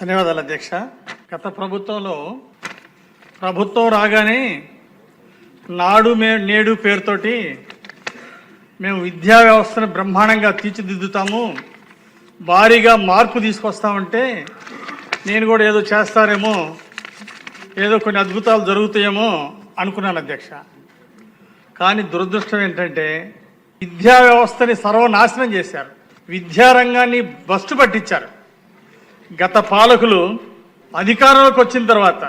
ధన్యవాదాలు అధ్యక్ష. గత ప్రభుత్వంలో ప్రభుత్వం రాగానే నాడు మే నేడు పేరుతోటి మేము విద్యా వ్యవస్థను బ్రహ్మాండంగా తీర్చిదిద్దుతాము. భారీగా మార్పు తీసుకొస్తామంటే నేను కూడా ఏదో చేస్తారేమో ఏదో కొన్ని అద్భుతాలు జరుగుతాయేమో అనుకున్నాను అధ్యక్ష. కానీ దురదృష్టం ఏంటంటే విద్యా వ్యవస్థని సర్వనాశనం చేశారు. విద్యారంగాన్ని బస్టు పట్టించారు. గత పాలకులు అధికారంలోకి వచ్చిన తర్వాత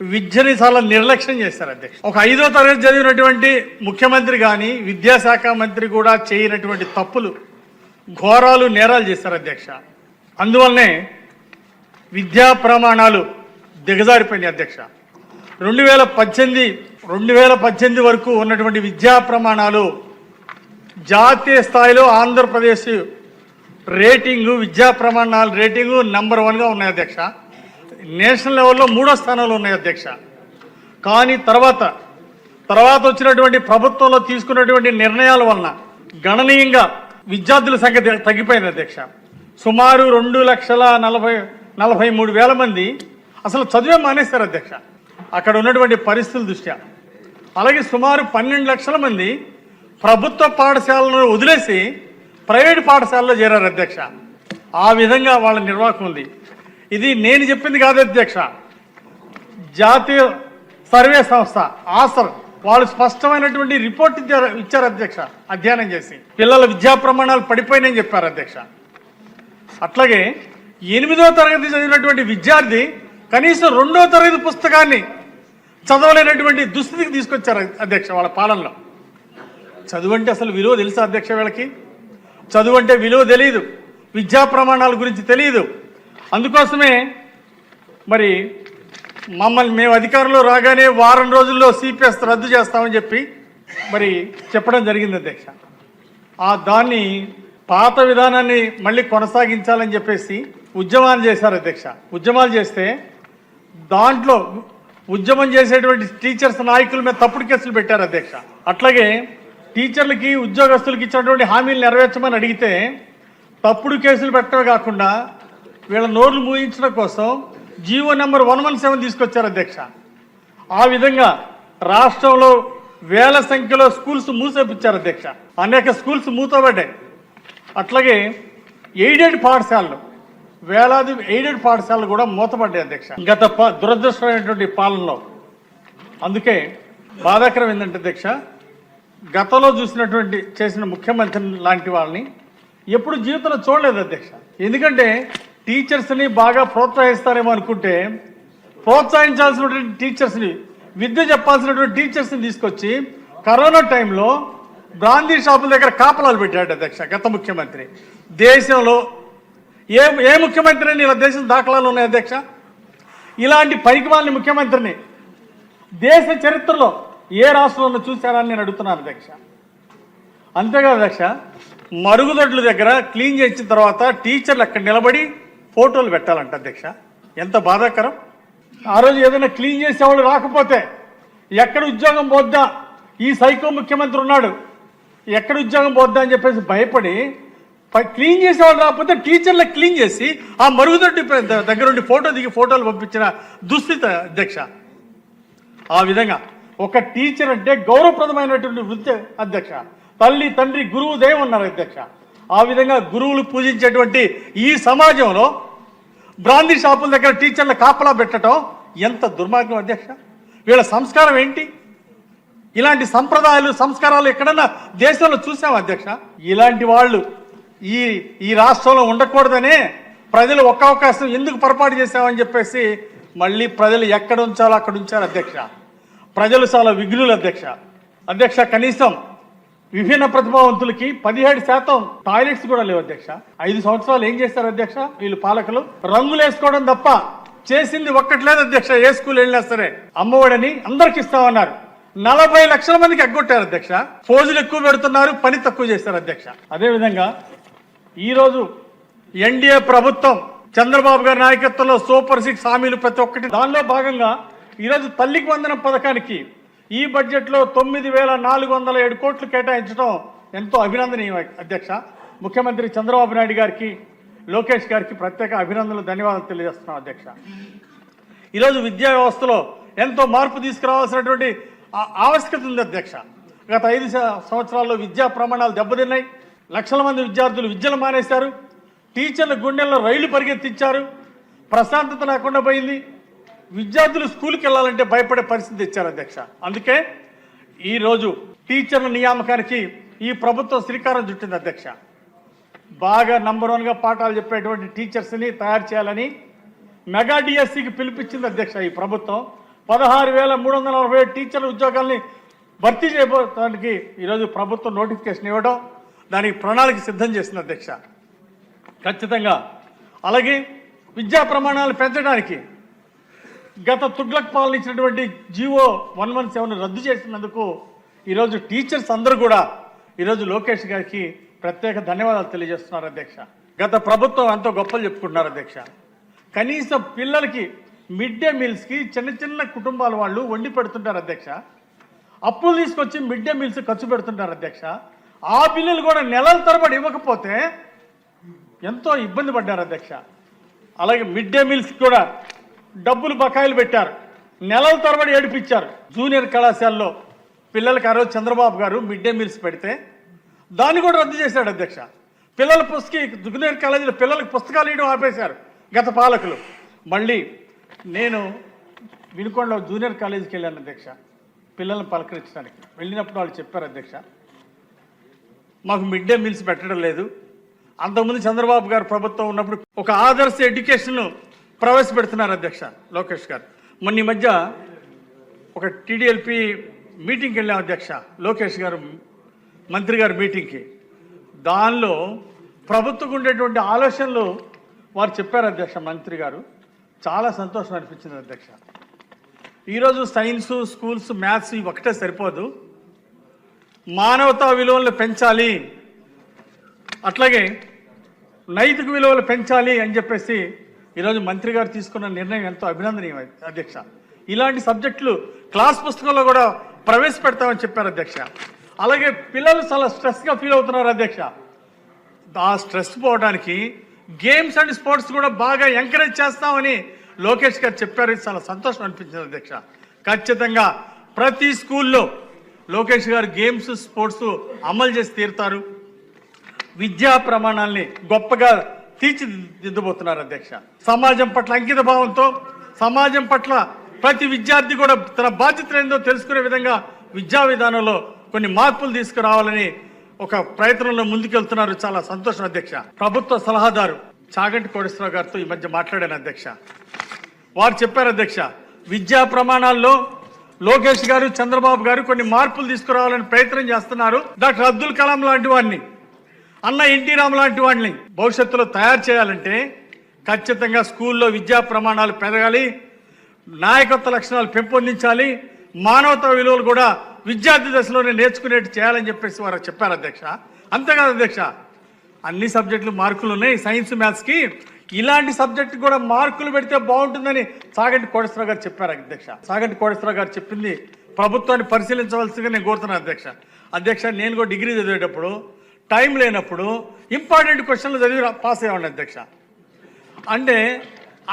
విద్యని చాలా నిర్లక్ష్యం చేశారు అధ్యక్ష ఒక ఐదో తరగతి చదివినటువంటి ముఖ్యమంత్రి కానీ విద్యాశాఖ మంత్రి కూడా చేయనటువంటి తప్పులు ఘోరాలు నేరాలు చేశారు అధ్యక్ష. అందువల్లనే విద్యా ప్రమాణాలు దిగజారిపోయినాయి అధ్యక్ష. రెండు వేల పద్దెనిమిది రెండు వేల పద్దెనిమిది వరకు ఉన్నటువంటి విద్యా ప్రమాణాలు జాతీయ స్థాయిలో ఆంధ్రప్రదేశ్ రేటింగు విద్యా ప్రమాణాలు రేటింగు నెంబర్ వన్గా ఉన్నాయి అధ్యక్ష. నేషనల్ లెవెల్లో మూడో స్థానంలో ఉన్నాయి అధ్యక్ష. కానీ తర్వాత తర్వాత వచ్చినటువంటి ప్రభుత్వంలో తీసుకున్నటువంటి నిర్ణయాల వలన గణనీయంగా విద్యార్థుల సంఖ్య తగ్గిపోయింది అధ్యక్ష. సుమారు రెండు లక్షల నలభై నలభై మూడు వేల మంది అసలు చదివే మానేశారు అధ్యక్ష. అక్కడ ఉన్నటువంటి పరిస్థితుల దృష్ట్యా. అలాగే సుమారు పన్నెండు లక్షల మంది ప్రభుత్వ పాఠశాలను వదిలేసి ప్రైవేట్ పాఠశాలలో చేరారు అధ్యక్ష. ఆ విధంగా వాళ్ళ నిర్వాహకం ఉంది. ఇది నేను చెప్పింది కాదు అధ్యక్ష. జాతీయ సర్వే సంస్థ ఆసర్ వాళ్ళు స్పష్టమైనటువంటి రిపోర్ట్ ఇచ్చారు ఇచ్చారు అధ్యక్ష అధ్యయనం చేసి. పిల్లల విద్యా ప్రమాణాలు పడిపోయినాయని చెప్పారు అధ్యక్ష. అట్లాగే ఎనిమిదో తరగతి చదివినటువంటి విద్యార్థి కనీసం రెండో తరగతి పుస్తకాన్ని చదవలేనటువంటి దుస్థితికి తీసుకొచ్చారు అధ్యక్ష వాళ్ళ పాలనలో. చదువు అంటే అసలు విలువ తెలుసా అధ్యక్ష వీళ్ళకి చదువు అంటే విలువ తెలియదు విద్యా ప్రమాణాల గురించి తెలియదు అందుకోసమే మరి మమ్మల్ని మేము అధికారంలో రాగానే వారం రోజుల్లో సిపిఎస్ రద్దు చేస్తామని చెప్పి మరి చెప్పడం జరిగింది అధ్యక్ష. ఆ దాన్ని పాత విధానాన్ని మళ్ళీ కొనసాగించాలని చెప్పేసి ఉద్యమాలు చేశారు అధ్యక్ష. ఉద్యమాలు చేస్తే దాంట్లో ఉద్యమం చేసేటువంటి టీచర్స్ నాయకుల మీద తప్పుడు కేసులు పెట్టారు అధ్యక్ష. అట్లాగే టీచర్లకి ఉద్యోగస్తులకి ఇచ్చినటువంటి హామీలు నెరవేర్చమని అడిగితే తప్పుడు కేసులు పెట్టడమే కాకుండా వీళ్ళ నోర్లు మూయించడం కోసం G O number one one seven తీసుకొచ్చారు అధ్యక్ష. ఆ విధంగా రాష్ట్రంలో వేల సంఖ్యలో స్కూల్స్ మూసేపించారు అధ్యక్ష. అనేక స్కూల్స్ మూతపడ్డాయి అట్లాగే ఎయిడెడ్ పాఠశాలలు వేలాది ఎయిడెడ్ పాఠశాలలు కూడా మూతపడ్డాయి అధ్యక్ష. గత దురదృష్టమైనటువంటి పాలనలో. అందుకే బాధాకరం ఏంటంటే అధ్యక్ష గతంలో చూసినటువంటి చేసిన ముఖ్యమంత్రి లాంటి వాళ్ళని ఎప్పుడు జీవితంలో చూడలేదు అధ్యక్ష. ఎందుకంటే టీచర్స్ని బాగా ప్రోత్సహిస్తారేమో అనుకుంటే ప్రోత్సహించాల్సినటువంటి టీచర్స్ని విద్య చెప్పాల్సినటువంటి టీచర్స్ని తీసుకొచ్చి కరోనా టైంలో బ్రాందీ షాపుల దగ్గర కాపలాలు పెట్టాడు అధ్యక్ష గత ముఖ్యమంత్రి. దేశంలో ఏ ఏ ముఖ్యమంత్రి ఇలా దేశం దాఖలాలు ఉన్నాయి అధ్యక్ష? ఇలాంటి పైకి వాళ్ళని ముఖ్యమంత్రిని దేశ చరిత్రలో ఏ రాష్ట్రంలో చూశారని నేను అడుగుతున్నాను అధ్యక్ష. అంతేకాదు అధ్యక్ష మరుగుదొడ్ల దగ్గర క్లీన్ చేసిన తర్వాత టీచర్లు అక్కడ నిలబడి ఫోటోలు పెట్టాలంట అధ్యక్ష. ఎంత బాధాకరం. ఆ రోజు ఏదైనా క్లీన్ చేసేవాళ్ళు రాకపోతే ఎక్కడ ఉద్యోగం పోద్దా? ఈ సైకో ముఖ్యమంత్రి ఉన్నాడు. ఎక్కడ ఉద్యోగం పోద్దా అని చెప్పేసి భయపడి క్లీన్ చేసేవాళ్ళు రాకపోతే టీచర్లకు క్లీన్ చేసి ఆ మరుగుదొడ్డి దగ్గరుండి ఫోటో దిగి ఫోటోలు పంపించిన దుస్థితి అధ్యక్ష. ఆ విధంగా ఒక టీచర్ అంటే గౌరవప్రదమైనటువంటి వృత్తి అధ్యక్ష. తల్లి తండ్రి గురువు దేవు ఉన్నారు అధ్యక్ష. ఆ విధంగా గురువులు పూజించేటువంటి ఈ సమాజంలో బ్రాందీ షాపుల దగ్గర టీచర్ల కాపలా పెట్టడం ఎంత దుర్మార్గం అధ్యక్ష? వీళ్ళ సంస్కారం ఏంటి? ఇలాంటి సంప్రదాయాలు సంస్కారాలు ఎక్కడన్నా దేశంలో చూసాం అధ్యక్ష? ఇలాంటి వాళ్ళు ఈ ఈ రాష్ట్రంలో ఉండకూడదనే ప్రజలు ఒక్క అవకాశం ఎందుకు పొరపాటు చేశామని చెప్పేసి మళ్ళీ ప్రజలు ఎక్కడ ఉంచాలో అక్కడ ఉంచారు అధ్యక్ష. ప్రజలు చాలా విఘ్నులు అధ్యక్ష. అధ్యక్ష కనీసం విభిన్న ప్రతిభావంతులకి పదిహేడు శాతం టాయిలెట్స్ కూడా లేవు అధ్యక్ష. ఐదు సంవత్సరాలు ఏం చేశారు అధ్యక్ష? వీళ్ళు పాలకులు. రంగులు వేసుకోవడం తప్ప చేసింది ఒక్కటి లేదు అధ్యక్ష. ఏ స్కూల్ వెళ్ళినా సరే. అమ్మఒడని అందరికి ఇస్తామన్నారు. నలభై లక్షల మందికి ఎగ్గొట్టారు అధ్యక్ష. ఫోజులు ఎక్కువ పెడుతున్నారు పని తక్కువ చేశారు అధ్యక్ష. అదేవిధంగా ఈరోజు ఎన్డీఏ ప్రభుత్వం చంద్రబాబు గారి నాయకత్వంలో సూపర్ సిక్స్ హామీలు ప్రతి ఒక్కటి. దానిలో భాగంగా ఈరోజు తల్లికి వందనం పథకానికి ఈ బడ్జెట్లో తొమ్మిది వేల నాలుగు వందల ఏడు కోట్లు కేటాయించడం ఎంతో అభినందనీయం అధ్యక్ష. ముఖ్యమంత్రి చంద్రబాబు నాయుడు గారికి లోకేష్ గారికి ప్రత్యేక అభినందనలు ధన్యవాదాలు తెలియజేస్తున్నాం అధ్యక్ష. ఈరోజు విద్యా వ్యవస్థలో ఎంతో మార్పు తీసుకురావాల్సినటువంటి ఆవశ్యకత ఉంది అధ్యక్ష. గత ఐదు సంవత్సరాల్లో విద్యా ప్రమాణాలు దెబ్బతిన్నాయి. లక్షల మంది విద్యార్థులు విద్యలు మానేశారు. టీచర్ల గుండెల్లో రైళ్ళు పరిగెత్తించారు. ప్రశాంతత లేకుండా పోయింది. విద్యార్థులు స్కూల్కి వెళ్ళాలంటే భయపడే పరిస్థితి ఇచ్చారు అధ్యక్ష. అందుకే ఈరోజు టీచర్ల నియామకానికి ఈ ప్రభుత్వం శ్రీకారం చుట్టింది అధ్యక్ష. బాగా నంబర్ వన్గా పాఠాలు చెప్పేటువంటి టీచర్స్ని తయారు చేయాలని మెగా డిఎస్సికి పిలిపించింది అధ్యక్ష ఈ ప్రభుత్వం. పదహారు వేల మూడు వందల నలభై ఏడు టీచర్ల ఉద్యోగాల్ని భర్తీ చేయబోతానికి ఈరోజు ప్రభుత్వం నోటిఫికేషన్ ఇవ్వడం దానికి ప్రణాళిక సిద్ధం చేసింది అధ్యక్ష. ఖచ్చితంగా. అలాగే విద్యా ప్రమాణాలు పెంచడానికి గత Tughlaq పాలనిచ్చినటువంటి G O one one seven రద్దు చేసినందుకు ఈరోజు టీచర్స్ అందరూ కూడా ఈరోజు లోకేష్ గారికి ప్రత్యేక ధన్యవాదాలు తెలియజేస్తున్నారు అధ్యక్ష. గత ప్రభుత్వం ఎంతో గొప్పలు చెప్పుకుంటున్నారు అధ్యక్ష. కనీసం పిల్లలకి మిడ్ డే మీల్స్కి చిన్న చిన్న కుటుంబాల వాళ్ళు వండి పెడుతుంటారు అధ్యక్ష. అప్పులు తీసుకొచ్చి మిడ్ డే మీల్స్ ఖర్చు పెడుతుంటారు అధ్యక్ష. ఆ బిల్లులు కూడా నెలల తరబడి ఇవ్వకపోతే ఎంతో ఇబ్బంది పడ్డారు అధ్యక్ష. అలాగే మిడ్ డే మీల్స్ కూడా డబ్బులు బకాయిలు పెట్టారు. నెలల తరబడి ఏడిపించారు జూనియర్ కళాశాలలో పిల్లలకి ఆ రోజు చంద్రబాబు గారు మిడ్ డే మీల్స్ పెడితే దాన్ని కూడా రద్దు చేశాడు అధ్యక్ష. పిల్లల పుస్తకి జూనియర్ కాలేజీలో పిల్లలకు పుస్తకాలు ఇవ్వడం ఆపేశారు గత పాలకులు. మళ్ళీ నేను వినుకొండలో జూనియర్ కాలేజీకి వెళ్ళాను అధ్యక్ష పిల్లల్ని పలకరించడానికి. వెళ్ళినప్పుడు వాళ్ళు చెప్పారు అధ్యక్ష మాకు మిడ్ డే మీల్స్ పెట్టడం లేదు. అంతకుముందు చంద్రబాబు గారు ప్రభుత్వం ఉన్నప్పుడు ఒక ఆదర్శ ఎడ్యుకేషన్ ప్రవేశపెడుతున్నారు అధ్యక్ష లోకేష్ గారు. మొన్న ఈ మధ్య ఒక టీడీఎల్పీ మీటింగ్కి వెళ్ళాం అధ్యక్ష లోకేష్ గారు మంత్రి గారు మీటింగ్కి. దానిలో ప్రభుత్వం ఉండేటువంటి ఆలోచనలు వారు చెప్పారు అధ్యక్ష మంత్రి గారు. చాలా సంతోషం అనిపించింది అధ్యక్ష. ఈరోజు సైన్స్ స్కూల్స్ మ్యాథ్స్ ఇవి ఒకటే సరిపోదు. మానవతా విలువలను పెంచాలి. అట్లాగే నైతిక విలువలు పెంచాలి అని చెప్పేసి ఈరోజు మంత్రి గారు తీసుకున్న నిర్ణయం ఎంతో అభినందనీయం అధ్యక్ష. ఇలాంటి సబ్జెక్టులు క్లాస్ పుస్తకంలో కూడా ప్రవేశపెడతామని చెప్పారు అధ్యక్ష. అలాగే పిల్లలు చాలా స్ట్రెస్గా ఫీల్ అవుతున్నారు అధ్యక్ష. ఆ స్ట్రెస్ పోవడానికి గేమ్స్ అండ్ స్పోర్ట్స్ కూడా బాగా ఎంకరేజ్ చేస్తామని లోకేష్ గారు చెప్పారు. చాలా సంతోషం అనిపించింది అధ్యక్ష. ఖచ్చితంగా ప్రతి స్కూల్లో లోకేష్ గారు గేమ్స్ స్పోర్ట్స్ అమలు చేసి తీరుతారు. విద్యా ప్రమాణాల్ని గొప్పగా తీర్చిదిద్దబోతున్నారు అధ్యక్ష. సమాజం పట్ల అంకిత భావంతో సమాజం పట్ల ప్రతి విద్యార్థి కూడా తన బాధ్యత ఏందో తెలుసుకునే విధంగా విద్యా విధానంలో కొన్ని మార్పులు తీసుకురావాలని ఒక ప్రయత్నంలో ముందుకెళ్తున్నారు. చాలా సంతోషం అధ్యక్ష. ప్రభుత్వ సలహాదారు చాగంటి కోటేశ్వరరావు గారితో ఈ మధ్య మాట్లాడాను అధ్యక్ష. వారు చెప్పారు అధ్యక్ష విద్యా ప్రమాణాల్లో లోకేష్ గారు చంద్రబాబు గారు కొన్ని మార్పులు తీసుకురావాలని ప్రయత్నం చేస్తున్నారు. డాక్టర్ అబ్దుల్ కలాం లాంటి వారిని అన్న ఎన్టీ రామ్ లాంటి వాడిని భవిష్యత్తులో తయారు చేయాలంటే ఖచ్చితంగా స్కూల్లో విద్యా ప్రమాణాలు పెరగాలి నాయకత్వ లక్షణాలు పెంపొందించాలి మానవతా విలువలు కూడా విద్యార్థి దశలోనే నేర్చుకునేట్టు చేయాలని చెప్పేసి వారు చెప్పారు అధ్యక్ష. అంతేకాదు అధ్యక్ష అన్ని సబ్జెక్టులు మార్కులు ఉన్నాయి. సైన్స్ మ్యాథ్స్కి ఇలాంటి సబ్జెక్ట్ కూడా మార్కులు పెడితే బాగుంటుందని సాగంటి కోటేశ్వరరావు గారు చెప్పారు అధ్యక్ష. సాగంటి కోటేశ్వరరావు గారు చెప్పింది ప్రభుత్వాన్ని పరిశీలించవలసిందిగా నేను కోరుతున్నాను అధ్యక్ష. అధ్యక్ష నేను కూడా డిగ్రీ చదివేటప్పుడు టైం లేనప్పుడు ఇంపార్టెంట్ క్వశ్చన్లు చదివి పాస్ అయ్యేవాడిని అధ్యక్ష. అంటే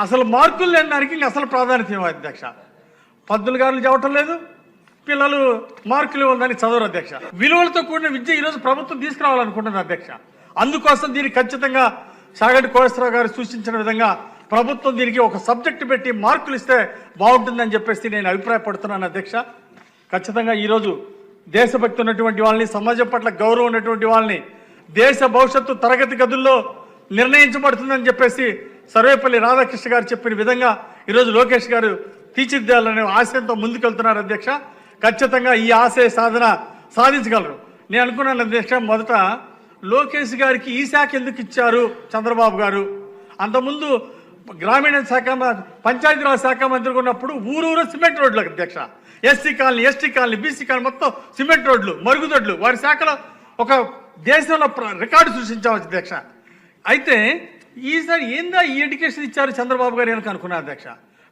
అసలు మార్కులు లేని దానికి అసలు ప్రాధాన్యత ఇవ్వాలి అధ్యక్ష. పద్దులు గారులు చదవటం లేదు పిల్లలు మార్కులు ఇవ్వాలని చదవరు అధ్యక్ష. విలువలతో కూడిన విద్య ఈరోజు ప్రభుత్వం తీసుకురావాలనుకుంటుంది అధ్యక్ష. అందుకోసం దీనికి ఖచ్చితంగా సాగటి కోటేశ్వరరావు గారు సూచించిన విధంగా ప్రభుత్వం దీనికి ఒక సబ్జెక్ట్ పెట్టి మార్కులు ఇస్తే బాగుంటుందని చెప్పేసి నేను అభిప్రాయపడుతున్నాను అధ్యక్ష. ఖచ్చితంగా ఈరోజు దేశభక్తి ఉన్నటువంటి వాళ్ళని సమాజం పట్ల గౌరవం ఉన్నటువంటి వాళ్ళని దేశ భవిష్యత్తు తరగతి గదుల్లో నిర్ణయించబడుతుందని చెప్పేసి సర్వేపల్లి రాధాకృష్ణ గారు చెప్పిన విధంగా ఈరోజు లోకేష్ గారు తీర్చిదిద్దాలనే ఆశయంతో ముందుకెళ్తున్నారు అధ్యక్ష. ఖచ్చితంగా ఈ ఆశయ సాధన సాధించగలరు. నేను అనుకున్నాను అధ్యక్ష మొదట లోకేష్ గారికి ఈ శాఖ ఎందుకు ఇచ్చారు చంద్రబాబు గారు? అంతకుముందు గ్రామీణ శాఖ పంచాయతీరాజ్ శాఖ మంత్రిగా ఉన్నప్పుడు ఊరూరు సిమెంట్ రోడ్లకు అధ్యక్ష. SC colony ST colony BC colony మొత్తం సిమెంట్ రోడ్లు మరుగుదొడ్లు వారి శాఖలో ఒక దేశంలో ప్ర- రికార్డు సృష్టించాం అధ్యక్ష. అయితే ఈసారి ఏందా ఈ ఎడ్యుకేషన్ ఇచ్చారు చంద్రబాబు గారు వెనక అనుకున్నారు అధ్యక్ష.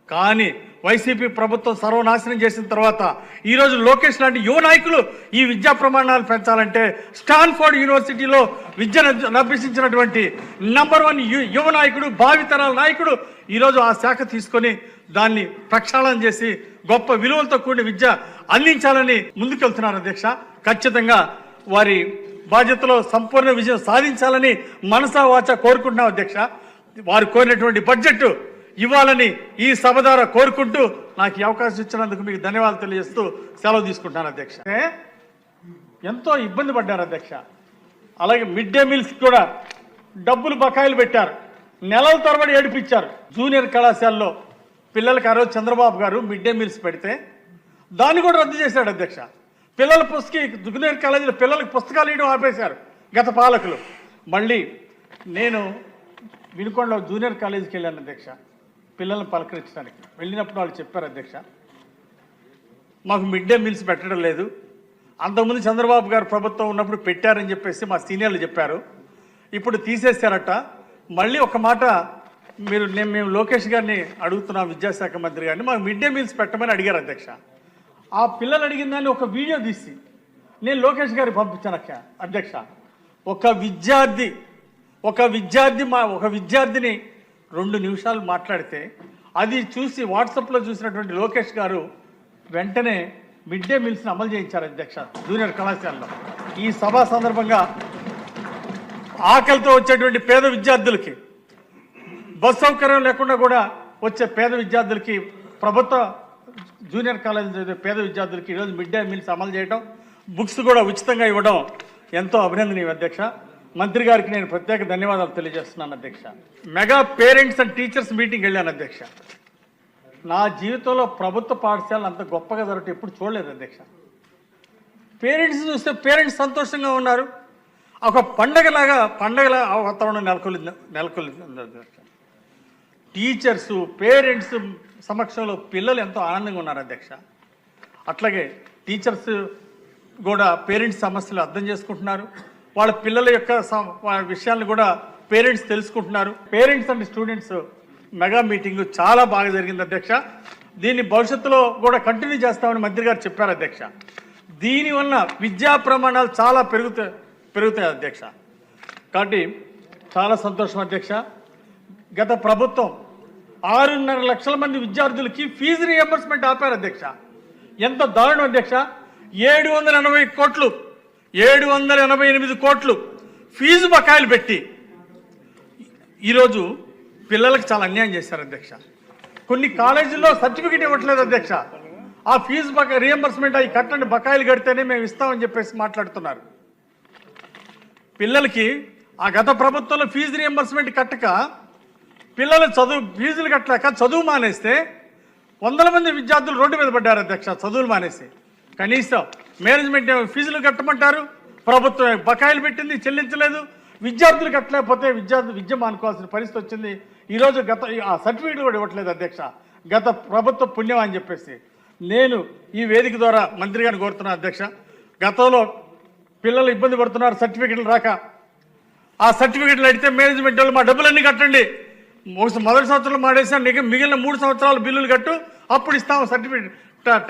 కానీ వైసీపీ ప్రభుత్వం సర్వనాశనం చేసిన తర్వాత ఈరోజు లోకేష్ లాంటి యువ నాయకులు ఈ విద్యా ప్రమాణాలు పెంచాలంటే స్టాన్ఫోర్డ్ యూనివర్సిటీలో విద్యను అభ్యసించినటువంటి నంబర్ వన్ యు- యువ నాయకుడు భావితరాల నాయకుడు ఈరోజు ఆ శాఖ తీసుకొని దాన్ని ప్రక్షాళన చేసి గొప్ప విలువలతో కూడిన విద్య అందించాలని ముందుకెళ్తున్నారు అధ్యక్ష. ఖచ్చితంగా వారి బాధ్యతలో సంపూర్ణ విజయం సాధించాలని మనసా వాచ కోరుకుంటున్నాం అధ్యక్ష. వారు కోరినటువంటి బడ్జెట్ ఇవ్వాలని ఈ సభ ద్వారా కోరుకుంటూ నాకు ఈ అవకాశం ఇచ్చినందుకు మీకు ధన్యవాదాలు తెలియజేస్తూ సెలవు తీసుకుంటున్నాను అధ్యక్ష. ఏ? ఎంతో ఇబ్బంది పడ్డారు అధ్యక్ష. అలాగే మిడ్ డే మీల్స్ కూడా డబ్బులు బకాయిలు పెట్టారు. నెలల తరబడి ఏడిపించారు. జూనియర్ కళాశాలలో పిల్లలకి ఆ రోజు చంద్రబాబు గారు మిడ్ డే మీల్స్ పెడితే దాన్ని కూడా రద్దు చేశాడు అధ్యక్ష. పిల్లల పుస్తకి జూనియర్ కాలేజీలో పిల్లలకి పుస్తకాలు ఇవ్వడం ఆపేశారు గత పాలకులు. మళ్ళీ నేను వినుకొండలో జూనియర్ కాలేజీకి వెళ్ళాను అధ్యక్ష పిల్లల్ని పలకరించడానికి. వెళ్ళినప్పుడు వాళ్ళు చెప్పారు అధ్యక్ష మాకు మిడ్ డే మీల్స్ పెట్టడం లేదు. అంతకుముందు చంద్రబాబు గారు ప్రభుత్వం ఉన్నప్పుడు పెట్టారని చెప్పేసి మా సీనియర్లు చెప్పారు. ఇప్పుడు తీసేశారట. మళ్ళీ ఒక మాట మీరు నేను మేము లోకేష్ గారిని అడుగుతున్నాం విద్యాశాఖ మంత్రి గారిని. మాకు మిడ్ డే మీల్స్ పెట్టమని అడిగారు అధ్యక్ష. ఆ పిల్లలు అడిగిన దాన్ని ఒక వీడియో తీసి నేను లోకేష్ గారికి పంపించాను అక్క అధ్యక్ష. ఒక విద్యార్థి ఒక విద్యార్థి మా ఒక విద్యార్థిని రెండు నిమిషాలు మాట్లాడితే అది చూసి వాట్సాప్లో చూసినటువంటి లోకేష్ గారు వెంటనే మిడ్ డే మీల్స్ని అమలు చేయించారు అధ్యక్ష జూనియర్ కళాశాలలో. ఈ సభ సందర్భంగా ఆకలితో వచ్చేటువంటి పేద విద్యార్థులకి బస్ సౌకర్యం లేకుండా కూడా వచ్చే పేద విద్యార్థులకి ప్రభుత్వ జూనియర్ కాలేజీ చదివే పేద విద్యార్థులకి ఈరోజు మిడ్ డే మీల్స్ అమలు చేయడం బుక్స్ కూడా ఉచితంగా ఇవ్వడం ఎంతో అభినందనీయం అధ్యక్ష. మంత్రి గారికి నేను ప్రత్యేక ధన్యవాదాలు తెలియజేస్తున్నాను అధ్యక్ష. Mega parents and teachers meeting వెళ్ళాను అధ్యక్ష. నా జీవితంలో ప్రభుత్వ పాఠశాలలు అంత గొప్పగా జరగటం ఎప్పుడు చూడలేదు అధ్యక్ష. పేరెంట్స్ చూస్తే పేరెంట్స్ సంతోషంగా ఉన్నారు. ఒక పండగలాగా పండగలా వాతావరణం నెలకొల్లి నెలకొల్లింది అధ్యక్ష. టీచర్స్ పేరెంట్స్ సమక్షంలో పిల్లలు ఎంతో ఆనందంగా ఉన్నారు అధ్యక్ష. అట్లాగే టీచర్స్ కూడా పేరెంట్స్ సమస్యలు అర్థం చేసుకుంటున్నారు. వాళ్ళ పిల్లల యొక్క వాళ్ళ విషయాలను కూడా పేరెంట్స్ తెలుసుకుంటున్నారు. Parents and students mega meeting చాలా బాగా జరిగింది అధ్యక్ష. దీన్ని భవిష్యత్తులో కూడా కంటిన్యూ చేస్తామని మంత్రి గారు చెప్పారు అధ్యక్ష. దీనివల్ల విద్యా ప్రమాణాలు చాలా పెరుగుతాయి పెరుగుతాయి అధ్యక్ష. కాబట్టి చాలా సంతోషం అధ్యక్ష. గత ప్రభుత్వం ఆరున్నర లక్షల మంది విద్యార్థులకి ఫీజు రియంబర్స్మెంట్ ఆపారు అధ్యక్ష. ఎంత దారుణం అధ్యక్ష? ఏడు వందల ఎనభై కోట్లు ఏడు వందల ఎనభై ఎనిమిది కోట్లు ఫీజు బకాయిలు పెట్టి. ఈరోజు పిల్లలకు చాలా అన్యాయం చేశారు అధ్యక్ష. కొన్ని కాలేజీల్లో సర్టిఫికేట్ ఇవ్వట్లేదు అధ్యక్ష. ఆ ఫీజు బకా రియంబర్స్మెంట్ అవి కట్టండి బకాయిలు కడితేనే మేము ఇస్తామని చెప్పేసి మాట్లాడుతున్నారు. పిల్లలకి ఆ గత ప్రభుత్వంలో ఫీజు రియంబర్స్మెంట్ కట్టక పిల్లలు చదువు ఫీజులు కట్టలేక చదువు మానేస్తే వందల మంది విద్యార్థులు రోడ్డు మీద పడ్డారు అధ్యక్ష చదువులు మానేసి. కనీసం మేనేజ్మెంట్ ఫీజులు కట్టమంటారు ప్రభుత్వం బకాయిలు పెట్టింది చెల్లించలేదు విద్యార్థులు కట్టలేకపోతే విద్యార్థులు విద్య మానుకోవాల్సిన పరిస్థితి వచ్చింది. ఈరోజు గత ఆ సర్టిఫికేట్ కూడా ఇవ్వట్లేదు అధ్యక్ష గత ప్రభుత్వ పుణ్యం అని చెప్పేసి. నేను ఈ వేదిక ద్వారా మంత్రి గారిని కోరుతున్నాను అధ్యక్ష గతంలో పిల్లలు ఇబ్బంది పడుతున్నారు సర్టిఫికెట్లు రాక. ఆ సర్టిఫికెట్లు అడిగితే మేనేజ్మెంట్ వాళ్ళు మా డబ్బులన్నీ కట్టండి మొదటి సంవత్సరం మాడేసాం మిగిలిన మూడు సంవత్సరాలు బిల్లులు కట్టు అప్పుడు ఇస్తాము సర్టిఫికేట్.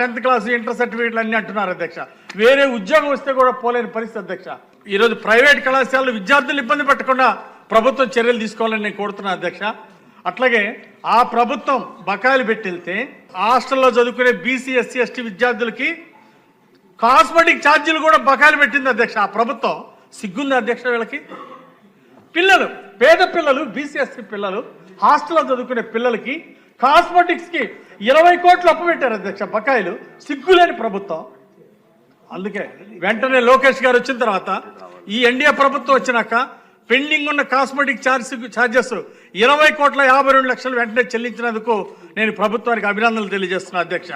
టెన్త్ క్లాస్ ఇంటర్ సర్టిఫికెట్లు అన్నీ అంటున్నారు అధ్యక్ష. వేరే ఉద్యోగం వస్తే కూడా పోలేని పరిస్థితి అధ్యక్ష. ఈరోజు ప్రైవేట్ కళాశాలలు విద్యార్థులు ఇబ్బంది పెట్టకుండా ప్రభుత్వం చర్యలు తీసుకోవాలని నేను కోరుతున్నాను అధ్యక్ష. అట్లాగే ఆ ప్రభుత్వం బకాయిలు పెట్టితే హాస్టల్లో చదువుకునే బీసీ ఎస్సీ ఎస్టీ విద్యార్థులకి కాస్మెటిక్ ఛార్జీలు కూడా బకాయిలు పెట్టింది అధ్యక్ష. ఆ ప్రభుత్వం సిగ్గుంది అధ్యక్ష వీళ్ళకి? పిల్లలు పేద పిల్లలు బీసీఎస్సీ పిల్లలు హాస్టల్లో చదువుకునే పిల్లలకి కాస్మెటిక్స్కి ఇరవై కోట్లు అప్పు పెట్టారు అధ్యక్ష బకాయిలు. సిగ్గులేని ప్రభుత్వం. అందుకే వెంటనే లోకేష్ గారు వచ్చిన తర్వాత ఈ ఎన్డీఏ ప్రభుత్వం వచ్చినాక పెండింగ్ ఉన్న కాస్మెటిక్ ఛార్జ్ ఛార్జెస్ ఇరవై కోట్ల యాభై రెండు లక్షలు వెంటనే చెల్లించినందుకు నేను ప్రభుత్వానికి అభినందనలు తెలియజేస్తున్నా అధ్యక్ష.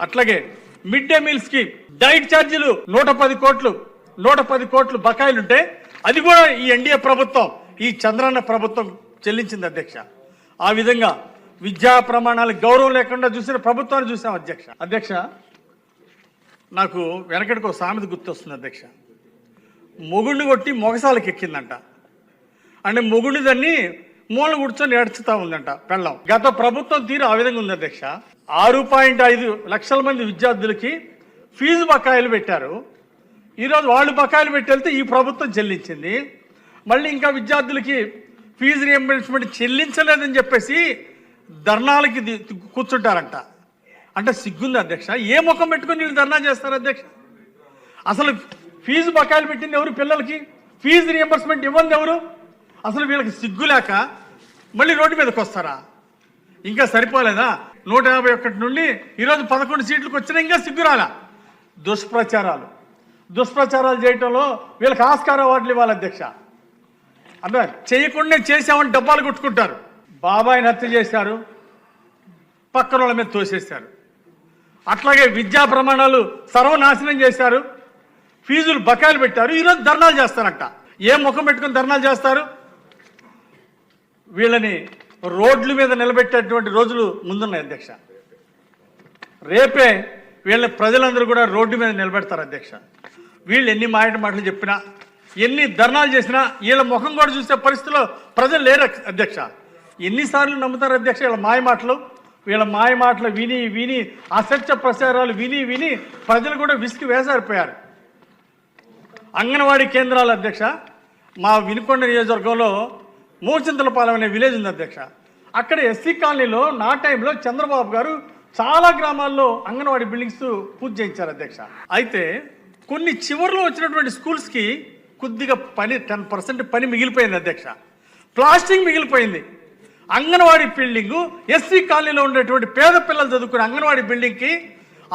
అట్లాగే మిడ్ డే మీల్స్కి డైట్ ఛార్జీలు నూట పది కోట్లు నూట పది కోట్లు బకాయిలుంటే అది కూడా ఈ ఎన్డీఏ ప్రభుత్వం ఈ చంద్రన్న ప్రభుత్వం చెల్లించింది అధ్యక్ష. ఆ విధంగా విద్యా ప్రమాణాలకు గౌరవం లేకుండా చూసిన ప్రభుత్వాన్ని చూసాం అధ్యక్ష. అధ్యక్ష నాకు వెనకటికి ఒక సామెత గుర్తొస్తుంది అధ్యక్ష. మొగుడిని కొట్టి మొగసాలకు ఎక్కిందంట. అంటే మొగుడిని దాన్ని మూల కూర్చొని ఏడ్చుతా ఉందంట పెళ్ళం. గత ప్రభుత్వం తీరు ఆ విధంగా ఉంది అధ్యక్ష. ఆరు పాయింట్ ఐదు లక్షల మంది విద్యార్థులకి ఫీజు బకాయిలు పెట్టారు. ఈరోజు వాళ్ళు బకాయిలు పెట్టి వెళ్తే ఈ ప్రభుత్వం చెల్లించింది. మళ్ళీ ఇంకా విద్యార్థులకి ఫీజు రియంబర్స్మెంట్ చెల్లించలేదని చెప్పేసి ధర్నాలకి కూర్చుంటారంట. అంటే సిగ్గుంది అధ్యక్ష. ఏ ముఖం పెట్టుకొని వీళ్ళు ధర్నా చేస్తారు అధ్యక్ష? అసలు ఫీజు బకాయిలు పెట్టింది ఎవరు పిల్లలకి? ఫీజు రియంబర్స్మెంట్ ఇవ్వండి ఎవరు? అసలు వీళ్ళకి సిగ్గు లేక మళ్ళీ రోడ్డు మీదకి వస్తారా? ఇంకా సరిపోలేదా? నూట యాభై ఒకటి నుండి ఈరోజు పదకొండు సీట్లకు వచ్చినా ఇంకా సిగ్గురాలా దుష్ప్రచారాలు. దుష్ప్రచారాలు చేయటంలో వీళ్ళకి ఆస్కార అవార్డులు ఇవ్వాలి అధ్యక్ష. అంటే చేయకుండా చేసామని డబ్బాలు కొట్టుకుంటారు. బాబాయిని హత్య చేశారు. పక్కన వాళ్ళ మీద తోసేశారు. అట్లాగే విద్యా ప్రమాణాలు సర్వనాశనం చేశారు. ఫీజులు బకాయిలు పెట్టారు. ఈరోజు ధర్నాలు చేస్తారంట. ఏ ముఖం పెట్టుకుని ధర్నాలు చేస్తారు? వీళ్ళని రోడ్ల మీద నిలబెట్టేటువంటి రోజులు ముందున్నాయి అధ్యక్ష. రేపే వీళ్ళని ప్రజలందరూ కూడా రోడ్డు మీద నిలబెడతారు అధ్యక్ష. వీళ్ళు ఎన్ని మాయట మాటలు చెప్పినా ఎన్ని ధర్నాలు చేసినా వీళ్ళ ముఖం కూడా చూసే పరిస్థితిలో ప్రజలు లేరు అధ్యక్ష. ఎన్నిసార్లు నమ్ముతారు అధ్యక్ష వీళ్ళ మాయ మాటలు? వీళ్ళ మాయ మాటలు విని విని అసత్య ప్రచారాలు విని విని ప్రజలు కూడా విసిగి వేసారిపోయారు. అంగన్వాడీ కేంద్రాల అధ్యక్ష మా వినుకొండ నియోజకవర్గంలో మూచింతలపాలెం అనే విలేజ్ ఉంది అధ్యక్ష. అక్కడ ఎస్సీ కాలనీలో నా టైంలో చంద్రబాబు గారు చాలా గ్రామాల్లో అంగన్వాడీ బిల్డింగ్స్ పూర్తి చేయించారు అధ్యక్ష. అయితే కొన్ని చివరిలో వచ్చినటువంటి స్కూల్స్కి కొద్దిగా పని టెన్ పర్సెంట్ పని మిగిలిపోయింది అధ్యక్ష. ప్లాస్టింగ్ మిగిలిపోయింది. అంగన్వాడీ బిల్డింగు ఎస్సీ కాలనీలో ఉండేటువంటి పేద పిల్లలు చదువుకునే అంగన్వాడీ బిల్డింగ్కి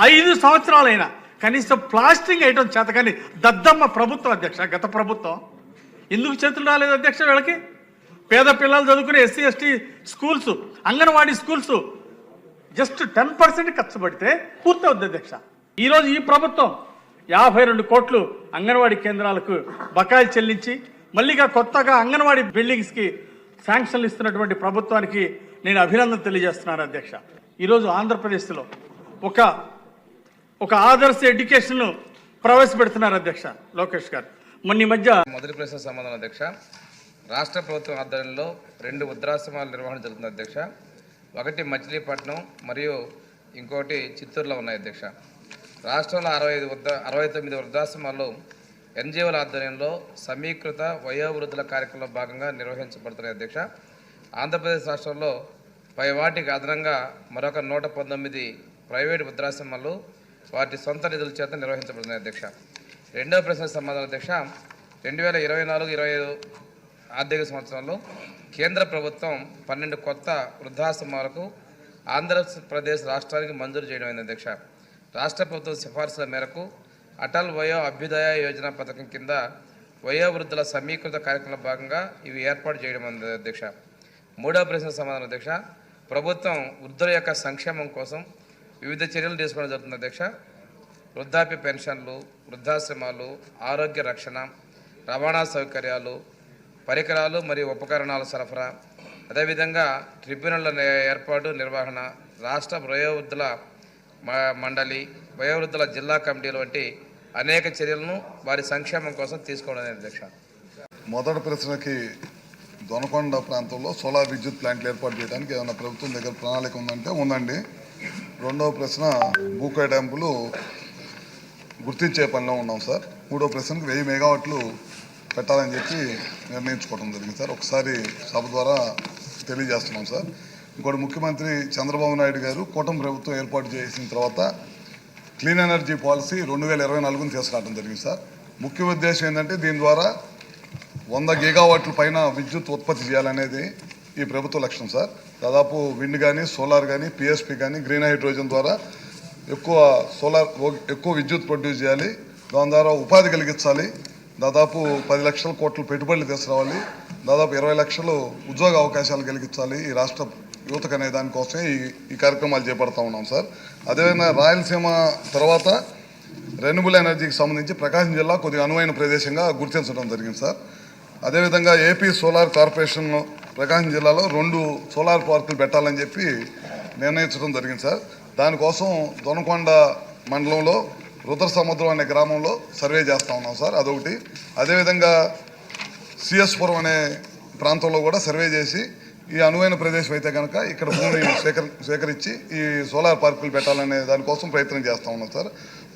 ఐదు సంవత్సరాలైనా కనీసం ప్లాస్టింగ్ వేయటం చేత కానీ దద్దమ్మ ప్రభుత్వం అధ్యక్ష గత ప్రభుత్వం. ఎందుకు చేతులు రాలేదు అధ్యక్ష వీళ్ళకి? పేద పిల్లలు చదువుకునే SC ST schools anganwadi schools just ten percent ఖర్చు పెడితే పూర్తవుద్ది అధ్యక్ష. ఈరోజు ఈ ప్రభుత్వం యాభై రెండు కోట్లు అంగన్వాడీ కేంద్రాలకు బకాయిలు చెల్లించి మళ్ళీగా కొత్తగా అంగన్వాడీ బిల్డింగ్స్కి శాంక్షన్లు ఇస్తున్నటువంటి ప్రభుత్వానికి నేను అభినందన తెలియజేస్తున్నాను అధ్యక్ష. ఈరోజు ఆంధ్రప్రదేశ్లో ఒక ఒక ఆదర్శ ఎడ్యుకేషన్ ప్రవేశపెడుతున్నారు అధ్యక్ష లోకేష్ గారు. మొన్న ఈ మధ్య మొదటి ప్రశ్న సంబంధం అధ్యక్ష. రాష్ట్ర ప్రభుత్వం ఆధ్వర్యంలో రెండు వృద్ధాశ్రమాల నిర్వహణ జరుగుతుంది అధ్యక్ష. ఒకటి మచిలీపట్నం మరియు ఇంకోటి చిత్తూరులో ఉన్నాయి అధ్యక్ష. రాష్ట్రంలో అరవై ఐదు వృద్ధ అరవై తొమ్మిది వృద్ధాశ్రమాలు ఎన్జిఓల ఆధ్వర్యంలో సమీకృత వయోవృద్ధుల కార్యక్రమంలో భాగంగా నిర్వహించబడుతున్నాయి అధ్యక్ష. ఆంధ్రప్రదేశ్ రాష్ట్రంలో పై వాటికి అదనంగా మరొక నూట పంతొమ్మిది ప్రైవేటు వృద్ధాశ్రమాలు వాటి సొంత నిధుల చేత నిర్వహించబడుతున్నాయి అధ్యక్ష. రెండవ ప్రశ్న సమాధానం అధ్యక్ష రెండు వేల ఇరవై నాలుగు ఇరవై ఐదు ఆర్థిక సంవత్సరంలో కేంద్ర ప్రభుత్వం పన్నెండు కొత్త వృద్ధాశ్రమాలకు ఆంధ్రప్రదేశ్ రాష్ట్రానికి మంజూరు చేయడమైంది అధ్యక్ష. రాష్ట్ర ప్రభుత్వం సిఫార్సుల మేరకు అటల్ వయో అభ్యుదయ యోజన పథకం కింద వయోవృద్ధుల సమీకృత కార్యక్రమంలో భాగంగా ఇవి ఏర్పాటు చేయడం అన్నది అధ్యక్ష. మూడవ ప్రశ్న సమాధానం అధ్యక్ష. ప్రభుత్వం వృద్ధుల యొక్క సంక్షేమం కోసం వివిధ చర్యలు తీసుకోవడం జరుగుతుంది అధ్యక్ష. వృద్ధాప్య పెన్షన్లు వృద్ధాశ్రమాలు ఆరోగ్య రక్షణ రవాణా సౌకర్యాలు పరికరాలు మరియు ఉపకరణాల సరఫరా అదేవిధంగా ట్రిబ్యునళ్ళ ఏర్పాటు నిర్వహణ రాష్ట్ర వయోవృద్ధుల మండలి వయోవృద్ధుల జిల్లా కమిటీలు వంటి అనేక చర్యలను వారి సంక్షేమం కోసం తీసుకోవడం అనేది అధ్యక్ష మొదటి ప్రశ్నకి దొనకొండ ప్రాంతంలో సోలార్ విద్యుత్ ప్లాంట్లు ఏర్పాటు చేయడానికి ఏమైనా ప్రభుత్వం దగ్గర ప్రణాళిక ఉందంటే ఉందండి. రెండవ ప్రశ్న బూకా డ్యాంపులు గుర్తించే పనిలో ఉన్నాం సార్. మూడో ప్రశ్నకు వెయ్యి మెగావాట్లు పెట్టాలని చెప్పి నిర్ణయించుకోవడం జరిగింది సార్. ఒకసారి సభ ద్వారా తెలియజేస్తున్నాం సార్. ఇంకోటి ముఖ్యమంత్రి చంద్రబాబు నాయుడు గారు కూటమి ప్రభుత్వం ఏర్పాటు చేసిన తర్వాత క్లీన్ ఎనర్జీ పాలసీ రెండు వేల ఇరవై నాలుగుని తీసుకురావడం జరిగింది సార్. ముఖ్య ఉద్దేశం ఏంటంటే దీని ద్వారా వంద గిగావాట్ల పైన విద్యుత్ ఉత్పత్తి చేయాలనేది ఈ ప్రభుత్వ లక్ష్యం సార్. దాదాపు విండ్ కానీ సోలార్ కానీ పిఎస్పి కానీ గ్రీన్ హైడ్రోజన్ ద్వారా ఎక్కువ సోలార్ ఎక్కువ విద్యుత్ ప్రొడ్యూస్ చేయాలి. దాని ద్వారా ఉపాధి కలిగించాలి. దాదాపు పది లక్షల కోట్ల పెట్టుబడులు తీసుకురావాలి. దాదాపు ఇరవై లక్షలు ఉద్యోగ అవకాశాలు కలిగించాలి ఈ రాష్ట్ర యువతకు అనే దానికోసమే ఈ ఈ కార్యక్రమాలు చేపడతా ఉన్నాం సార్. అదేవిధంగా రాయలసీమ తర్వాత రెన్యూబుల్ ఎనర్జీకి సంబంధించి ప్రకాశం జిల్లా కొద్దిగా అనువైన ప్రదేశంగా గుర్తించడం జరిగింది సార్. అదేవిధంగా ఏపీ సోలార్ కార్పొరేషన్ ప్రకాశం జిల్లాలో రెండు సోలార్ పార్కులు పెట్టాలని చెప్పి నిర్ణయించడం జరిగింది సార్. దానికోసం దొనకొండ మండలంలో రుద్ర సముద్రం అనే గ్రామంలో సర్వే చేస్తూ ఉన్నాం సార్. అదొకటి. అదేవిధంగా సిఎస్పురం అనే ప్రాంతంలో కూడా సర్వే చేసి ఈ అనువైన ప్రదేశం అయితే కనుక ఇక్కడ భూమి సేకరి సేకరించి ఈ సోలార్ పార్కులు పెట్టాలనే దానికోసం ప్రయత్నం చేస్తూ ఉన్నాం సార్.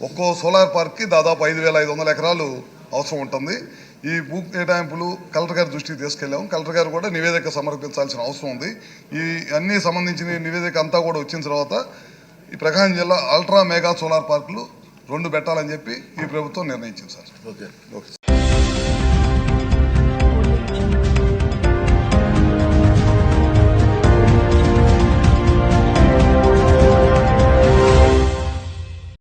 ఒక్కో సోలార్ పార్క్కి దాదాపు ఐదు వేల ఐదు వందల ఎకరాలు అవసరం ఉంటుంది. ఈ భూ కేటాయింపులు కలెక్టర్ గారి దృష్టికి తీసుకెళ్ళాము కలెక్టర్ గారు కూడా నివేదిక సమర్పించాల్సిన అవసరం ఉంది. ఈ అన్ని సంబంధించిన నివేదిక అంతా కూడా వచ్చిన తర్వాత ఈ ప్రకాశం జిల్లా అల్ట్రా మెగా సోలార్ పార్కులు రెండు పెట్టాలని చెప్పి ఈ ప్రభుత్వం నిర్ణయించింది సార్. ఓకే. ఓకే